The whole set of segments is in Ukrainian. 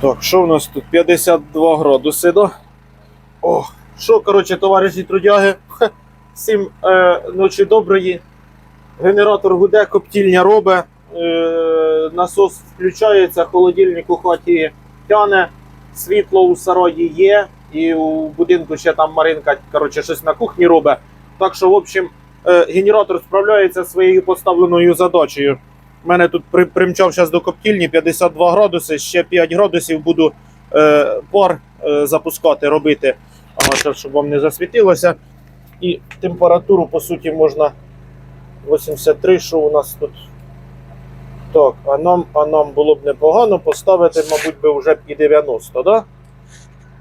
Так, що в нас тут? 52 градуси, да? О, що, коротше, товариші трудяги, всім е, ночі доброї. Генератор гуде, коптільня робить, е, насос включається, холодильник у хаті тяне, світло у сараї є, і у будинку ще там Маринка коротше, щось на кухні робить. Так що, в общем, е, генератор справляється своєю поставленою задачею. Мене тут при, примчав зараз до коптільні 52 градуси, ще 5 градусів буду е, пар е, запускати, робити, ага, щоб- вам не засвітилося. І температуру, по суті, можна 83, що у нас тут. Так, а нам, а нам було б непогано поставити, мабуть, би вже і 90, да?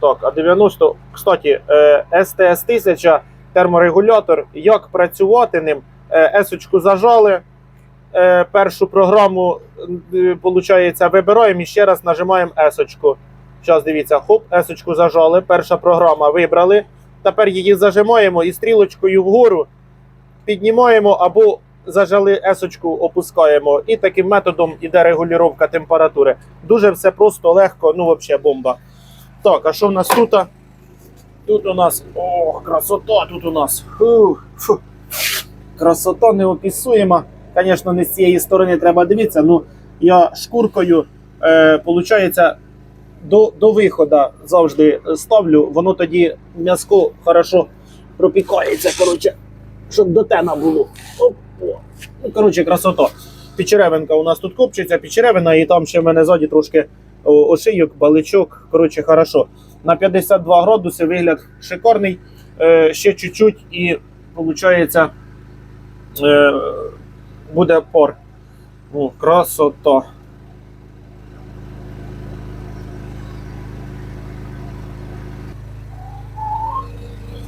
Так, а 90, кстати, е, СТС 1000 терморегулятор, як працювати ним? Е, Есочку зажали, першу програму, е, получається, вибираємо і ще раз нажимаємо есочку. Зараз дивіться, хоп, есочку зажали, перша програма вибрали. Тепер її зажимаємо і стрілочкою вгору піднімаємо або зажали есочку, опускаємо. І таким методом іде регулювання температури. Дуже все просто, легко, ну взагалі бомба. Так, а що в нас тут? Тут у нас. О, красота тут у нас. Фу, фу. Красота неописуєма. Звісно, не з цієї сторони треба дивитися. Ну, я шкуркою, е, до, до виходу завжди ставлю, воно тоді м'язко хорошо пропікається. Коротше, щоб до тена було. Оп, о. Ну, коротше, красота. Печеревинка у нас тут копчиться, печеревина, і там ще в мене ззаді трошки ошийок, баличок. Коротше, хорошо. На 52 градуси вигляд шикарний. Е, ще чуть-чуть і виходить, е, буде пор. О, красота.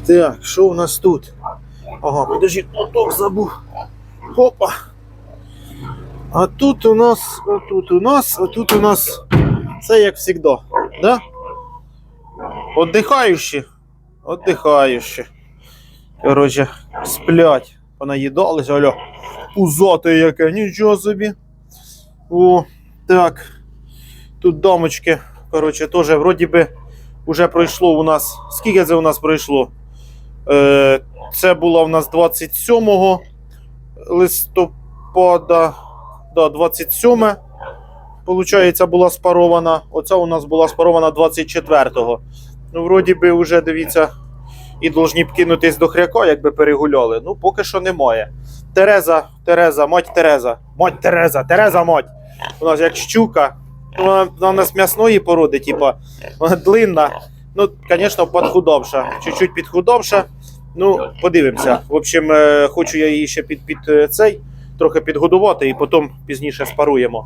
Так, що у нас тут? Ага, подожди, моток забув. Хопа. А тут у нас, а тут у нас, а тут у нас це як завжди, да? Отдихаючі. Отдихаючі. Коротше, сплять. Понаїдалися, аля. Пузате яке, нічого собі. О, так. Тут дамочки, коротше, теж вроді би вже пройшло у нас. Скільки це у нас пройшло? Е, це було у нас 27 листопада. Да, 27. Получається, була спарована. Оця у нас була спарована 24-го. Ну, вроді би, вже дивіться, і должні б кинутись до хряка, якби перегуляли. Ну, поки що немає. Тереза, Тереза, мать Тереза, мать Тереза, Тереза мать. У нас як щука. Ну, Вона, вона у нас м'ясної породи, типа, вона длинна. Ну, звісно, підхудовша. Чуть-чуть підхудовша. Ну, подивимося. В общем, е, хочу я її ще під, під е, цей, трохи підгодувати і потім пізніше спаруємо.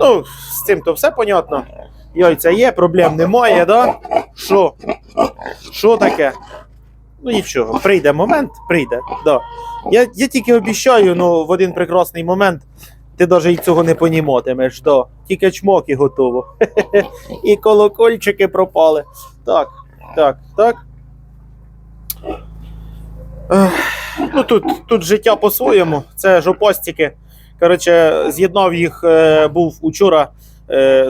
Ну, з цим то все понятно. Яйця є, проблем немає, да? Що? Що таке? Ну нічого, прийде момент, прийде. Да. Я, я тільки обіцяю, ну в один прекрасний момент ти навіть цього не поніматимеш. Да. Тільки чмок і готово. І колокольчики пропали. Так, так, так. Ну тут, тут життя по-своєму. Це жопостіки. Коротше, з'єднав їх е, був учора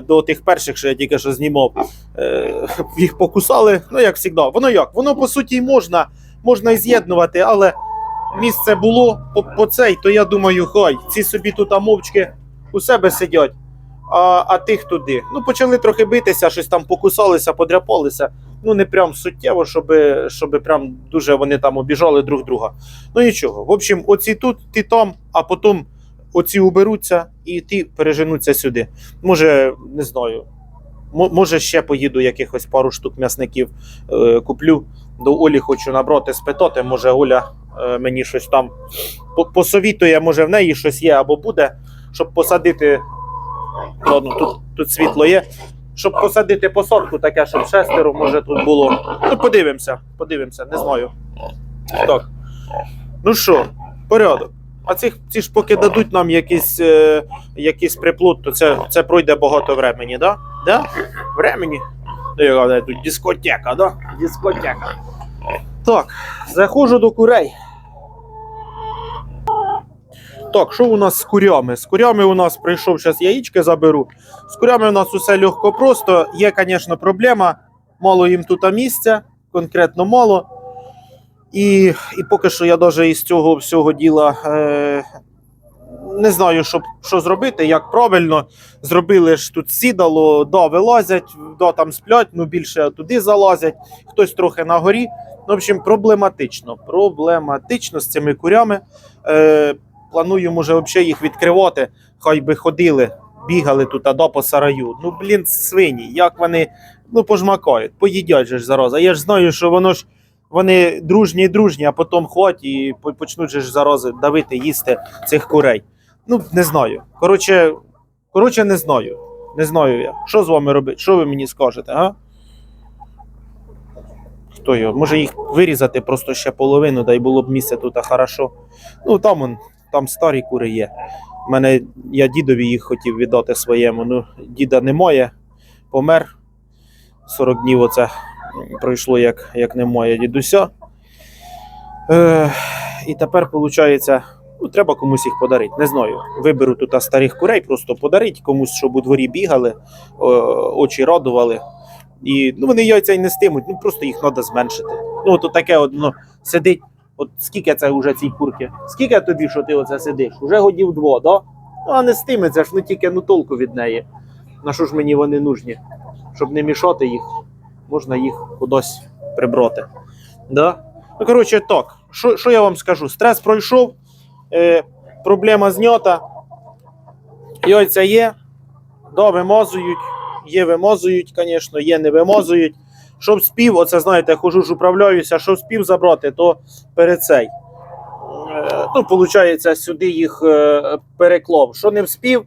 до тих перших, що я тільки що знімав. Е, їх покусали, ну як завжди. Воно як? Воно по суті можна, можна і з'єднувати, але місце було по, по цей, то я думаю, хай, ці собі тут мовчки у себе сидять, а, а тих туди. Ну, почали трохи битися, щось там покусалися, подряпалися. Ну, не прям суттєво, щоб, щоб прям дуже вони там обіжали друг друга. Ну нічого. В общем, оці тут, ті там, а потім оці уберуться і ті переженуться сюди. Може, не знаю. Може, ще поїду якихось пару штук м'ясників е, куплю. До Олі хочу набрати, спитати. Може, Оля е, мені щось там посовітує, може в неї щось є або буде, щоб посадити. Ладно, тут, тут світло є. Щоб посадити посадку таке, щоб шестеро, може тут було. Ну, подивимося, подивимося, не знаю. Так. Ну що, порядок. А ці, ці ж поки дадуть нам якийсь, е, якийсь приплод, то це, це пройде багато времени, да? Да? Времени? Ну, тут дискотека, да? Дискотека. Так, заходжу до курей. Так, що у нас з курями? З курями у нас прийшов, зараз яєчки заберу. З курями у нас усе легко просто. Є, звісно, проблема. Мало їм тут місця, конкретно мало. І, і поки що я навіть із цього всього діла е, не знаю, що, що зробити, як правильно. Зробили ж тут сідало, да, вилазять, да, там сплять, ну більше туди залазять, хтось трохи на горі. Ну, в общем, проблематично. Проблематично з цими курями. Е, планую, може, взагалі їх відкривати, хай би ходили, бігали тут а да, по сараю. Ну, блін, свині, як вони ну, пожмакають, поїдять же ж зараза. Я ж знаю, що воно ж вони дружні, дружні, а потім хвать і почнуть ж зарази давити, їсти цих курей. Ну, не знаю. Коротше, коротше, не знаю. Не знаю я. Що з вами робити? Що ви мені скажете, а? Хто його? Може їх вирізати просто ще половину, да й було б місце тут хорошо. Ну там он, там старі кури є. У мене я дідові їх хотів віддати своєму. Ну, діда немає, помер. 40 днів оце пройшло, як, як немає дідуся. Е, і тепер, виходить, ну, треба комусь їх подарити. Не знаю. Виберу тут старих курей, просто подарити комусь, щоб у дворі бігали, очі радували. І ну, вони яйця й не стимуть, ну просто їх треба зменшити. Ну, то таке одно сидить. От скільки це вже цій курки? Скільки тобі, що ти оце сидиш? Уже годів дво, да? Ну, а не стиме, це ж ну тільки ну толку від неї. На що ж мені вони нужні? Щоб не мішати їх, можна їх кудись прибрати. Да? Ну, коротше, так. Що, я вам скажу? Стрес пройшов, е, проблема знята. Яйця є, да, вимазують, є вимазують, звісно, є не вимазують. Щоб спів, оце знаєте, хожу ж управляюся, щоб спів забрати, то перед цей. Е, Ну, виходить, сюди їх е, переклав. Що не вспів,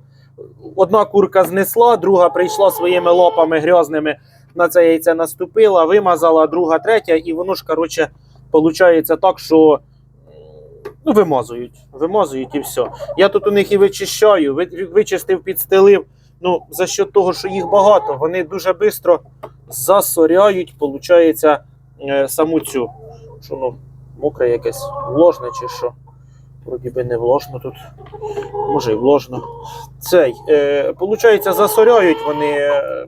одна курка знесла, друга прийшла своїми лапами грязними на це яйце наступила, вимазала, друга, третя, і воно ж, коротше, виходить так, що ну, вимазують. Вимазують і все. Я тут у них і вичищаю, вичистив, підстелив. Ну, за що того, що їх багато, вони дуже швидко засоряють, виходить, е, саму цю. Що ну, мокре якесь, вложне чи що. Вроді би не вложно тут. Може і вложно. Цей, е, получається, засоряють вони е,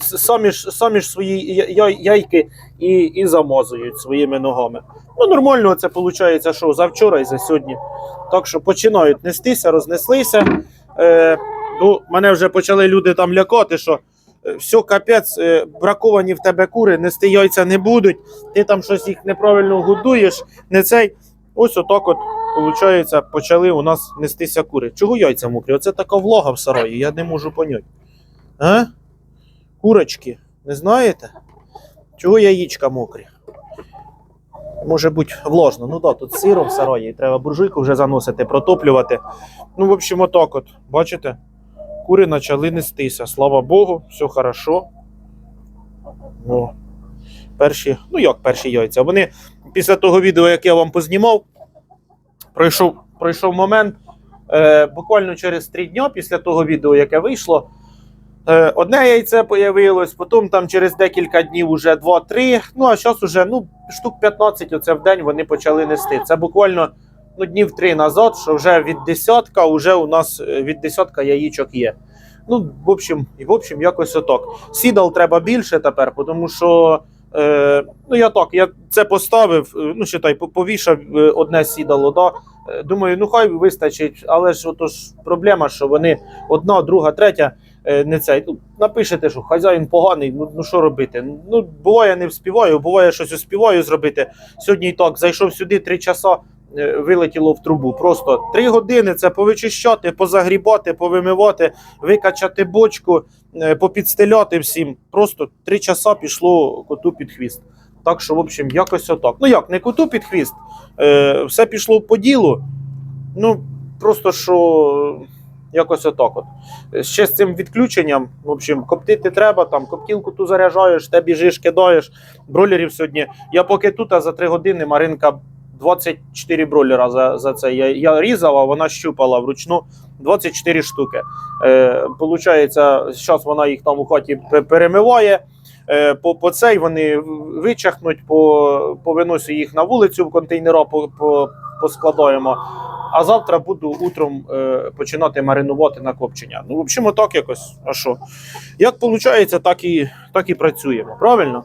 самі ж, самі ж свої яйки і, і замазують своїми ногами. Ну, нормально це виходить, що завчора і за сьогодні. Так що починають нестися, рознеслися. Е, ну, мене вже почали люди там лякати, що е, все, капець, е, браковані в тебе кури, нести яйця не будуть, ти там щось їх неправильно годуєш, не цей. Ось отак от, виходить, почали у нас нестися кури. Чого яйця мокрі? Оце така влага в сараї, я не можу поняти. А? Курочки, не знаєте? Чого яєчка мокрі? Може бути влажно. Ну так, да, тут сиро в сараї, треба буржуйку вже заносити, протоплювати. Ну, в общем, отак от, бачите? Кури почали нестися. Слава Богу, все хорошо. О, перші, ну як перші яйця? Вони після того відео, як я вам познімав, пройшов, пройшов момент. Е, буквально через три дні після того відео, яке вийшло, одне яйце появилось, потім там через декілька днів уже 2-3. Ну а зараз уже ну, штук 15 оце в день вони почали нести. Це буквально ну, днів три назад, що вже від десятка, вже у нас е, від десятка яїчок є. Ну, в общем, і в общем, якось отак. Сідал треба більше тепер, тому що. Е, ну, я так, я це поставив, е, ну, считай, повішав е, одне сідало, да. Е, Думаю, ну хай вистачить, але ж ото ж проблема, що вони одна, друга, третя, е, не цей. Ну, напишете, що хазяїн поганий, ну, ну що робити? Ну, буває, не вспіваю, буває, щось успіваю зробити. Сьогодні і так, зайшов сюди три часа, е, вилетіло в трубу. Просто три години це повичищати, позагрібати, повимивати, викачати бочку, е, попідстеляти всім. Просто три часа пішло коту під хвіст. Так що, в общем, якось отак. Ну як, не коту під хвіст, е, все пішло по ділу. Ну, просто що якось отак. От. Ще з цим відключенням, в общем, коптити треба, там коптілку ту заряджаєш, те біжиш, кидаєш. Бройлерів сьогодні. Я поки тут, а за три години Маринка 24 бройлера за, за це. Я, я різав, а вона щупала вручну 24 штуки. Е, получається, зараз вона їх там у хаті перемиває. Е, по, по цей вони вичахнуть, по, повиносю їх на вулицю в контейнера, по, по, поскладаємо. А завтра буду утром е, починати маринувати на копчення. Ну, в общем, так якось. А що? Як виходить, так і, так і працюємо. Правильно?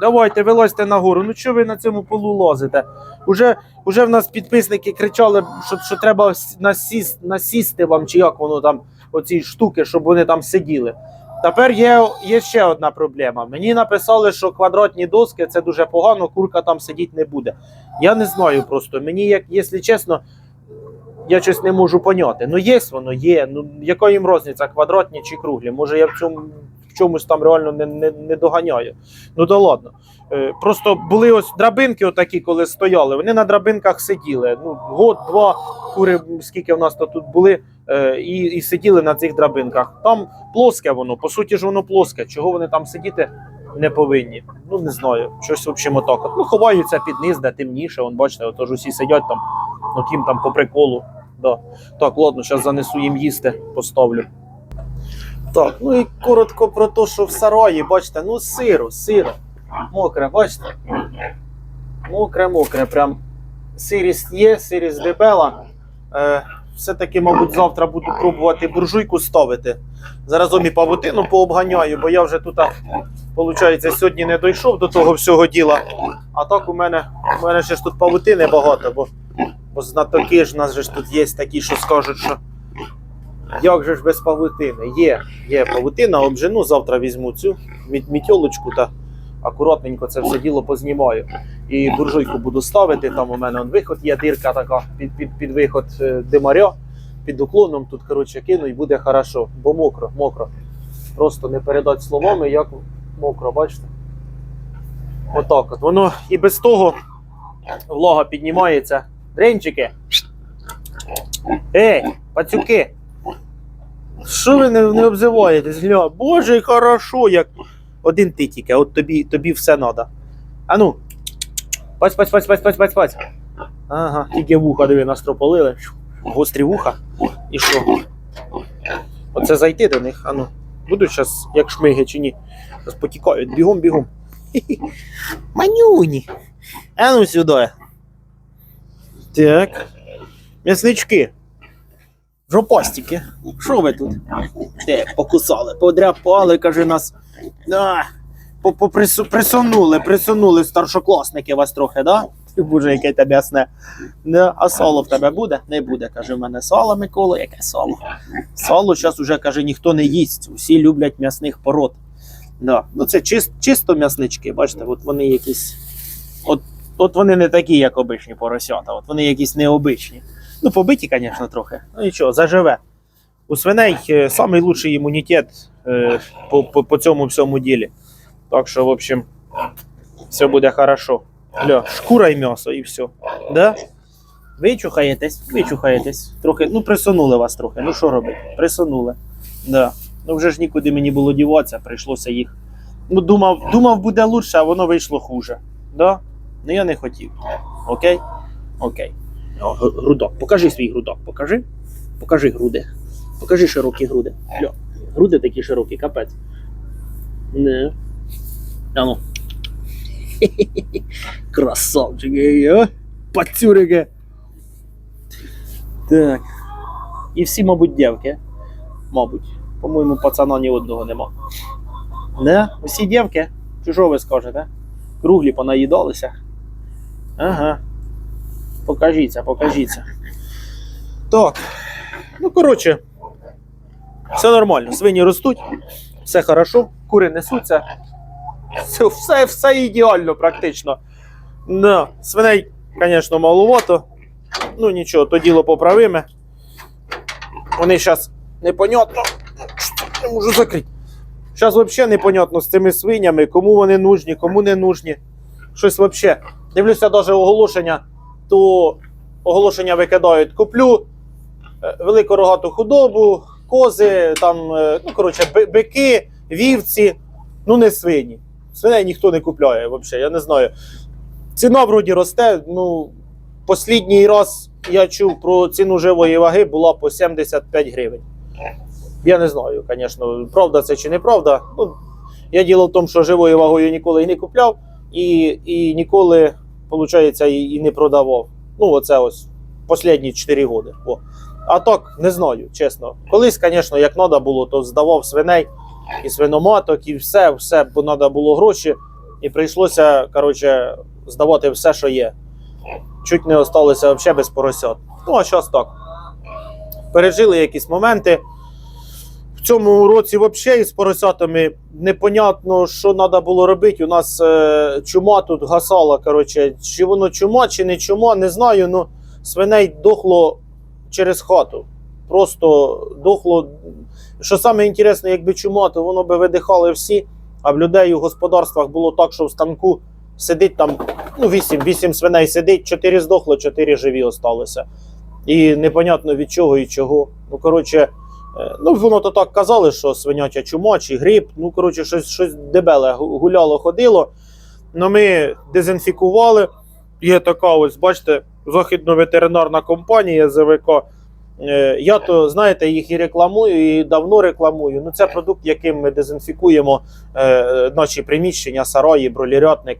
Давайте, вилазьте нагору. Ну що ви на цьому полу лазите? Уже, уже в нас підписники кричали, що, що треба насіс, насісти вам, чи як воно там, оці штуки, щоб вони там сиділи. Тепер є, є ще одна проблема. Мені написали, що квадратні доски це дуже погано, курка там сидіти не буде. Я не знаю просто. Мені, як, якщо чесно, я щось не можу поняти. Ну, є воно, є. Ну, яка їм різниця, квадратні чи круглі? Може, я в цьому в чомусь там реально не, не, не доганяю. Ну да ладно. Е, просто були ось драбинки, отакі, коли стояли. Вони на драбинках сиділи. Ну, год, два кури, скільки в нас то тут були, е, і, і сиділи на цих драбинках. Там плоске воно, по суті ж воно плоске. Чого вони там сидіти не повинні? Ну не знаю. Щось в общем отак. Ну, ховаються під низ, де темніше. Вон, бачите, отож усі сидять там, ну тим там по приколу. Да. Так, ладно, зараз занесу їм їсти, поставлю. Так, ну і коротко про те, що в сараї, бачите, ну сиро, сиро. Мокре, бачите? Мокре, мокре, прям сирість є, сирість дебела. Е, все-таки, мабуть, завтра буду пробувати буржуйку ставити. Заразом і павутину пообганяю, бо я вже тут, виходить, сьогодні не дійшов до того всього діла. А так у мене, у мене ще ж тут павутини багато, бо, бо знатоки ж у нас ж тут є такі, що скажуть, що як же ж без павутини? Є, є павутина, обжену, завтра візьму цю мі- мітьолочку та акуратненько це все діло познімаю. І буржуйку буду ставити. Там у мене он виход є, дирка така під, під, під виход е, димаря, під уклоном тут, коротше, кину і буде хорошо, бо мокро, мокро. Просто не передати словами, як мокро, бачите? Отак от. Воно і без того влага піднімається. Дренчики. Ей, пацюки. Що ви не, не обзиваєтесь? Гля, боже, хорошо, як один ти тільки, от тобі, тобі все треба. А ну. Паць, паць, паць, паць, паць, паць, паць. Ага, тільки вуха диви настрополили. Гострі вуха. І що? Оце зайти до них, а ну. Будуть зараз як шмиги чи ні. Зараз потікають, бігом, бігом. Манюні. А ну сюди. Так. М'яснички. Жопастики. Що ви тут? Те, покусали, подряпали, каже нас. Да. Присунули, присунули старшокласники вас трохи, да? Боже, яке тебе ясне. А сало в тебе буде? Не буде, каже в мене сало, Микола, яке сало. Сало зараз уже каже, ніхто не їсть. Усі люблять м'ясних пород. Да. Ну це чис- чисто м'яснички, бачите, от вони якісь. От, от вони не такі, як обичні поросята, от вони якісь необичні. Ну, побиті, звісно, трохи. Ну нічого, заживе. У свиней е, самий лучший імунітет е, по, по, по цьому всьому ділі. Так що, в общем, все буде хорошо. Ля, шкура і м'ясо, і все. Да? Вичухаєтесь, вичухаєтесь. Трохи, ну, присунули вас трохи. Ну що робити? Присунули. Да. Ну вже ж нікуди мені було діватися, прийшлося їх. Ну, думав, думав, буде лучше, а воно вийшло хуже. Да? Ну я не хотів. Окей? Окей. О, грудок. Покажи свій грудок. Покажи. Покажи груди. Покажи широкі груди. Льо. Груди такі широкі, капець. Не. А ну. Красавчики, а? Пацюрики. Так. І всі, мабуть, дівки. Мабуть. По-моєму, пацана ні одного нема. Не? Усі дівки? Чи що ви скажете? Круглі понаїдалися. Ага. Покажіться, покажіться. Так. Ну, коротше, все нормально. Свині ростуть, все хорошо, кури несуться. Все, все, все ідеально практично. Да. Свиней, звісно, маловато. Ну нічого, то діло поправиме. Вони зараз непонятно. Не можу закрити. Зараз взагалі непонятно з цими свинями, кому вони нужні, кому не нужні. Щось взагалі. Дивлюся навіть оголошення, то оголошення викидають. Куплю е, велику рогату худобу, кози, там, е, ну, коротше, бики, вівці, ну не свині. Свиней ніхто не купляє взагалі, я не знаю. Ціна вроді росте. Ну, послідній раз я чув про ціну живої ваги була по 75 гривень. Я не знаю, звісно, правда це чи неправда. Ну, я діло в тому, що живою вагою ніколи і не купляв, і, і ніколи, виходить, і, не продавав. Ну, оце ось останні 4 роки. А так, не знаю, чесно. Колись, звісно, як треба було, то здавав свиней і свиноматок, і все, все, бо треба було гроші. І прийшлося, коротше, здавати все, що є. Чуть не осталося взагалі без поросят. Ну, а зараз так. Пережили якісь моменти. В цьому році взагалі із поросятами непонятно, що треба було робити. У нас е, чума тут гасала. Коротше, чи воно чума, чи не чума, не знаю. Ну, свиней дохло через хату. Просто дохло. Що саме інтересне, якби чума, то воно би видихали всі, а в людей у господарствах було так, що в станку сидить там ну, 8, 8 свиней сидить, 4 здохло, 4 живі осталося. І непонятно від чого і чого. Ну, коротше, е, ну воно то так казали, що свиняча чума чи грип. Ну, коротше, щось, щось дебеле гуляло, ходило. Ну, ми дезінфікували. Є така, ось, бачите, західно-ветеринарна компанія ЗВК. Е, Я то, знаєте, їх і рекламую, і давно рекламую. Ну, це продукт, яким ми дезінфікуємо е, наші приміщення, сараї, бролірятник.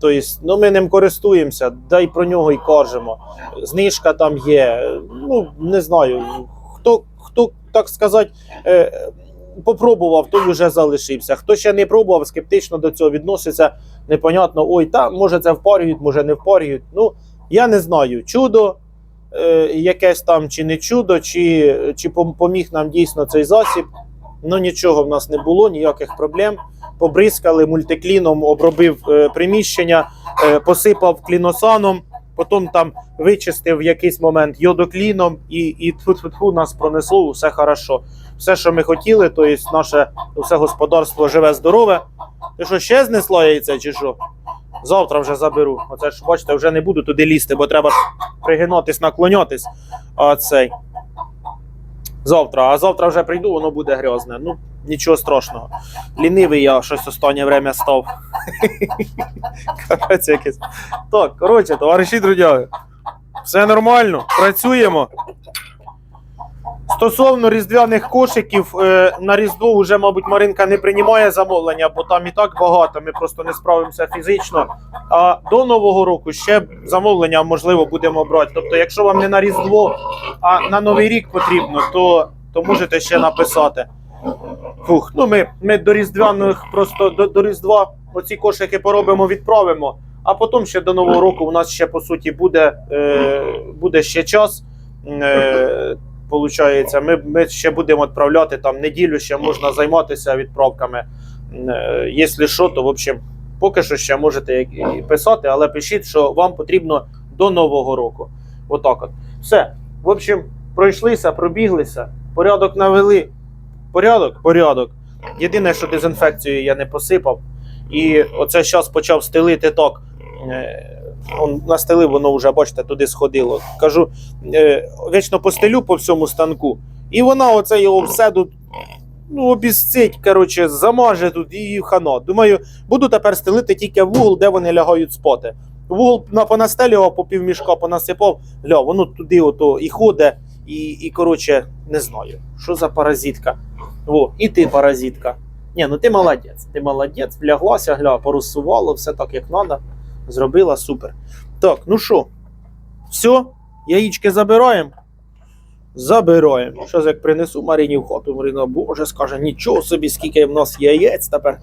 Тобто, ну, ми ним користуємося, дай про нього і кажемо. Знижка там є. Ну, не знаю. Хто, хто так сказати, е, попробував, той вже залишився. Хто ще не пробував, скептично до цього відноситься. Непонятно, ой, та може це впарюють, може не впарюють. Ну, я не знаю, чудо якесь там, чи не чудо, чи, чи поміг нам дійсно цей засіб. Ну нічого в нас не було, ніяких проблем. Побризкали мультикліном, обробив е, приміщення, е, посипав кліносаном, потім там вичистив в якийсь момент йодокліном, і, і тфу-тфу-тфу, нас пронесло, все хорошо. Все, що ми хотіли, то є наше все господарство живе здорове. Ти що, ще знесло яйце чи що? Завтра вже заберу. Оце ж, бачите, вже не буду туди лізти, бо треба пригинатись, наклонятись. А цей. Завтра, а завтра вже прийду, воно буде грязне. Ну, нічого страшного. Лінивий я щось останнє время став. Так, коротше, товариші друзі, все нормально, працюємо. Стосовно різдвяних кошиків, е, на Різдво вже, мабуть, Маринка не приймає замовлення, бо там і так багато, ми просто не справимося фізично. А до Нового року ще замовлення, можливо, будемо брати. Тобто, якщо вам не на Різдво, а на Новий рік потрібно, то, то можете ще написати. Фух, ну ми, ми до Різдвяних просто до, до Різдва оці кошики поробимо, відправимо. А потім ще до Нового року у нас ще по суті буде, е, буде ще час. Е, Получається, ми, ми ще будемо відправляти там неділю, ще можна займатися відправками. Е, Якщо що, то в общем, поки що ще можете писати, але пишіть, що вам потрібно до Нового року. Отак от. Все. В общем, пройшлися, пробіглися, порядок навели. Порядок, порядок. Єдине, що дезінфекцію я не посипав. І оце зараз почав стелити так. Он настелив, воно вже, бачите, туди сходило. Кажу, е, вічно постелю по всьому станку, і вона оце його все тут ну, обісцить, коротше, замаже тут і хано. Думаю, буду тепер стелити тільки в угол, де вони лягають спати. В угол на понастелював, по півмішка понасипав, гля, воно туди ото і ходить, і, і коротше, не знаю, що за паразитка. О, і ти паразитка. Ні, ну ти молодець. Ти молодець, вляглася, гля, порозсувало, все так, як треба. Зробила супер. Так, ну що, все, яєчки забираємо. Забираємо. Щось як принесу Марині в хату, Марина, боже, скаже, нічого собі, скільки в нас яєць тепер.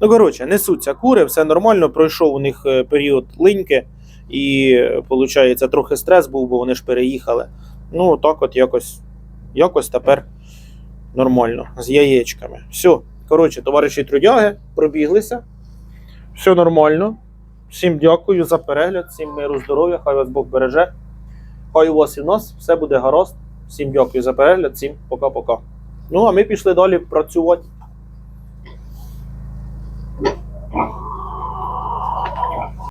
Ну, коротше, несуться кури, все нормально. Пройшов у них е, період линьки, і, виходить, трохи стрес був, бо вони ж переїхали. Ну, так от якось, якось тепер нормально, з яєчками. Все, коротше, товариші трудяги, пробіглися. Все нормально. Всім дякую за перегляд, всім миру, здоров'я, хай вас Бог береже. Хай у вас і в нас все буде гаразд. Всім дякую за перегляд, всім пока-пока. Ну, а ми пішли далі працювати.